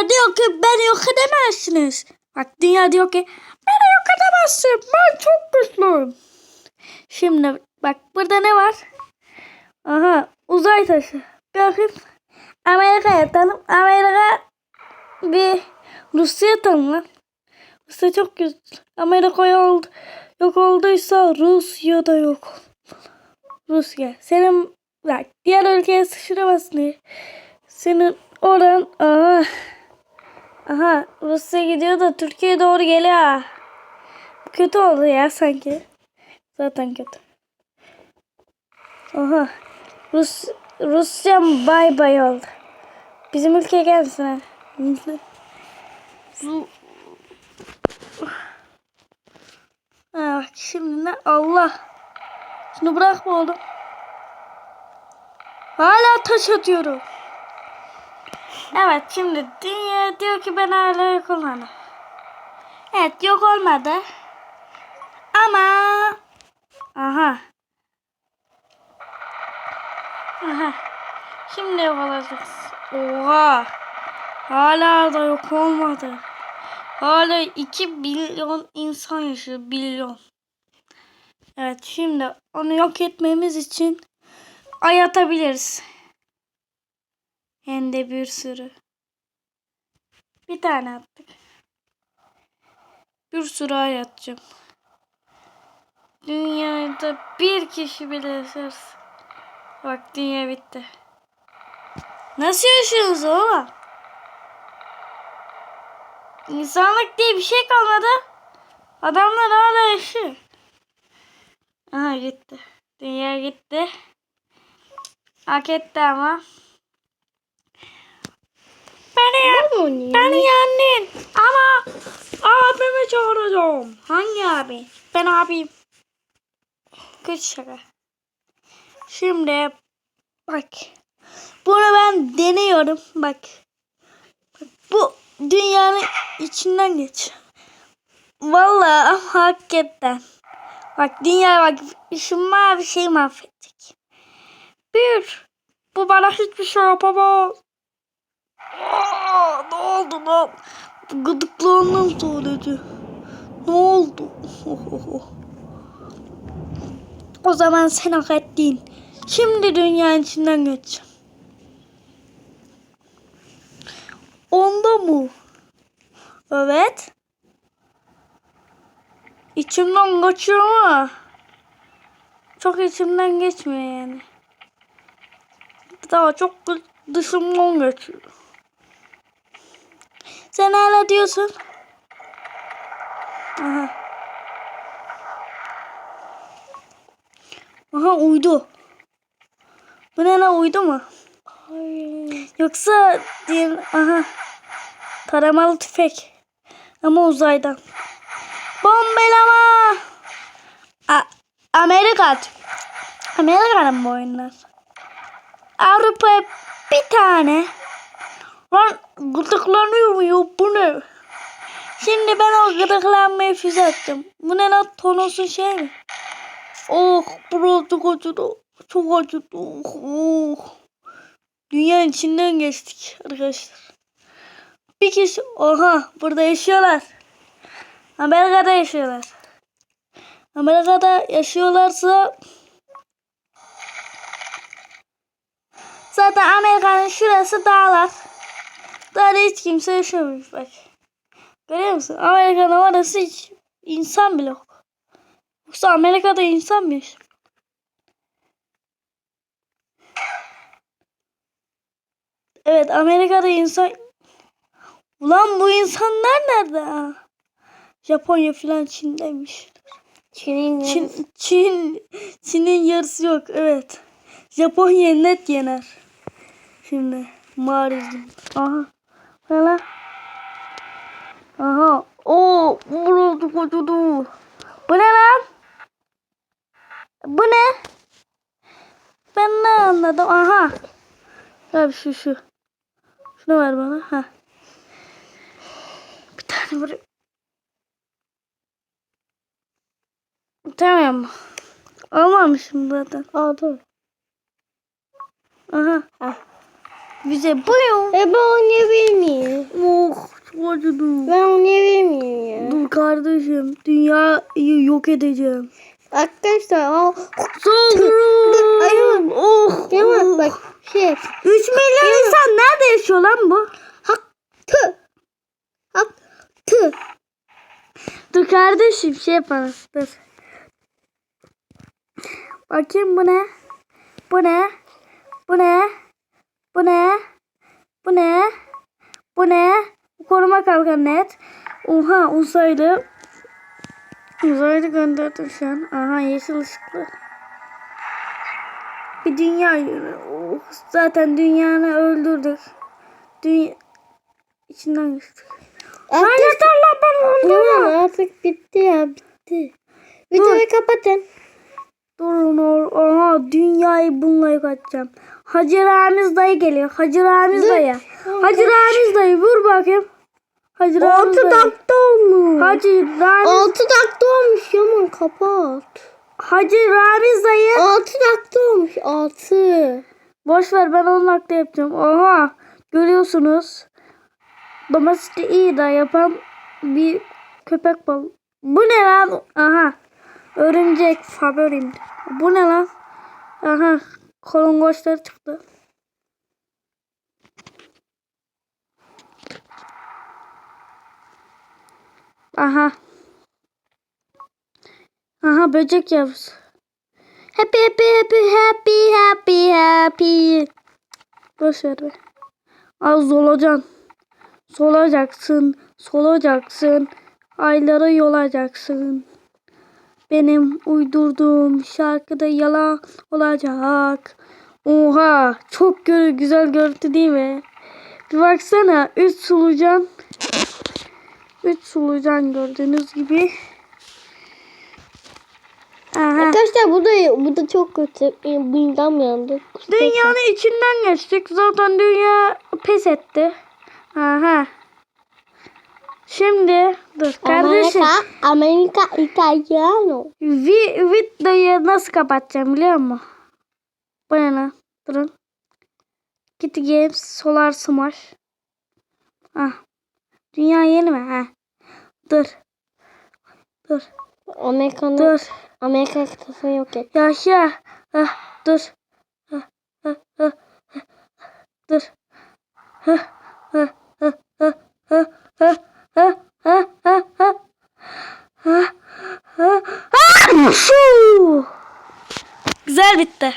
Dünya diyor ki beni yok edemezsiniz. Bak dünya diyor ki beni yok edemezsin. Ben çok güçlüyüm. Şimdi bak burada ne var? Aha uzay taşı. Bakın Amerika'ya tanım. Amerika bir Rusya tanım. Rusya çok güçlü. Amerika oldu, yok olduysa Rusya da yok. Rusya. Senin bak diğer ülkeye sıçramasın diye. Senin oran aha. Aha Rusya gidiyor da Türkiye'ye doğru geliyor. ha. Kötü oldu ya sanki. Zaten kötü. Aha. Rus Rusya bay bay oldu. Bizim ülkeye gelsin ha. Ha, bak şimdi ne? Allah. Şunu bırakma oğlum. Hala taş atıyorum. Evet şimdi dünya diyor ki ben hala olmadı. Evet yok olmadı. Ama aha. Aha. Şimdi yok. Oha. Hala da yok olmadı. Hala 2 milyon insan yaşıyor. Milyon. Evet şimdi onu yok etmemiz için ay atabiliriz. Hem de bir sürü. Bir tane attık. Bir sürü ay atacağım. Dünyada bir kişi bile yaşarsa. Bak dünya bitti. Nasıl yaşıyorsunuz oğlum? İnsanlık diye bir şey kalmadı. Adamlar hala yaşıyor. Aha gitti. Dünya gitti. Hak etti ama. Oynuyor? beni yendin. Ama abimi çağıracağım. Hangi abi? Ben abim. Kötü şaka. Şimdi bak. Bunu ben deniyorum. Bak. Bu dünyanın içinden geç. Vallahi ama hakikaten. Bak dünya bak şu mavi şey mahvettik. Bir. Bu bana hiçbir şey yapamaz. Oldu lan? Gıdıklandım sadece. Ne oldu? O zaman sen hak ettin. Şimdi dünyanın içinden geçeceğim. Onda mı? Evet. İçimden kaçıyor ama çok içimden geçmiyor yani. Daha çok dı- dışımdan geçiyor. Sen hala diyorsun. Aha. Aha uydu. Bu ne lan uydu mu? Hayır. Yoksa diğer aha taramalı tüfek ama uzaydan. Bombelama. A Amerika. Amerika'nın bu oyunlar. Avrupa'ya bir tane. Lan gıdıklanıyor ya bu ne? Şimdi ben o gıdıklanmayı füze attım. Bu ne lan tonosun şey mi? Oh burası çok acıdı. Çok acıdı. Oh, oh. Dünyanın içinden geçtik arkadaşlar. Bir kişi oha burada yaşıyorlar. Amerika'da yaşıyorlar. Amerika'da yaşıyorlarsa zaten Amerika'nın şurası dağlar. Daha hiç kimse yaşamıyor bak. Görüyor musun? Amerika'nın orası hiç insan bile yok. Yoksa Amerika'da insan mı yaşıyor? Evet Amerika'da insan... Ulan bu insanlar nerede? Japonya falan Çin'deymiş. Çin'in Çin, Çin, Çin'in yarısı yok evet. Japonya net yener. Şimdi Marizm. Aha. Hala. Aha. Oo, vuruldu kocudu. Bu ne lan? Bu ne? Ben ne anladım? Aha. Abi şu şu. Şunu ver bana. Ha. Bir tane buraya. Tamam. Almamışım zaten. Aldım. Aha. Ah. Bize yapıyor. E ben oynayabilir miyim? Oh acıdım. Ben oynayabilir miyim? Dur kardeşim. Dünyayı yok edeceğim. Arkadaşlar al. Saldırın. Oh. Tamam oh. bak şey. 3 milyon Yaman. insan nerede yaşıyor lan bu? Hakkı. Hakkı. Dur kardeşim şey yapalım. Dur. Bakayım bu ne? Bu ne? Bu ne? Bu ne? Bu ne? Bu ne? Koruma kalkan net. Oha uzaylı. Uzaylı gönderdim şu an. Aha yeşil ışıklı. Bir dünya. Oh, zaten dünyanı öldürdük. Dünya içinden geçtik. Yeter lan ben artık bitti ya bitti. Videoyu kapatın. Durun or. Aha dünyayı bununla edeceğim. Hacı Ramiz dayı geliyor. Hacı Ramiz dayı. Hacı Ramiz dayı vur bakayım. Hacı Ramiz 6 dayı. dakika olmuş. Hacı Ramiz, 6 dakika olmuş Yaman kapat. Hacı Ramiz dayı. 6 dakika olmuş 6. Boş ver ben onun hakkında yapacağım. Oha görüyorsunuz. Domatesi iyi de yapan bir köpek bal. Bu ne lan? Aha. Örümcek favorim. Bu ne lan? Aha. Kolongoçlar çıktı. Aha. Aha böcek yavrusu. Happy happy happy happy happy happy. Boş ver be. Az solacaksın. Solacaksın. Solacaksın. Aylara yolacaksın. Benim uydurduğum şarkıda yalan olacak. Oha çok gö- güzel görüntü değil mi? Bir baksana 3 solucan. 3 solucan gördüğünüz gibi. Aha. Arkadaşlar bu da bu da çok kötü. Bundan yandı. Dünyanın içinden geçtik. Zaten dünya pes etti. Aha. Şimdi dur kardeşim. Amerika, Amerika İtalyano. Vi, videoyu nasıl kapatacağım biliyor musun? Bu ne lan? Durun. Kitty Games Solar Smash. Ah. Dünya yeni mi? Ha. Dur. Dur. Amerika'nın Dur. Amerika kıtasını yok et. Yaşa. Ah, dur. Ah, ah, ah, ah. Dur. Ah ha ha ha ha ha ha ha Güzel bitti.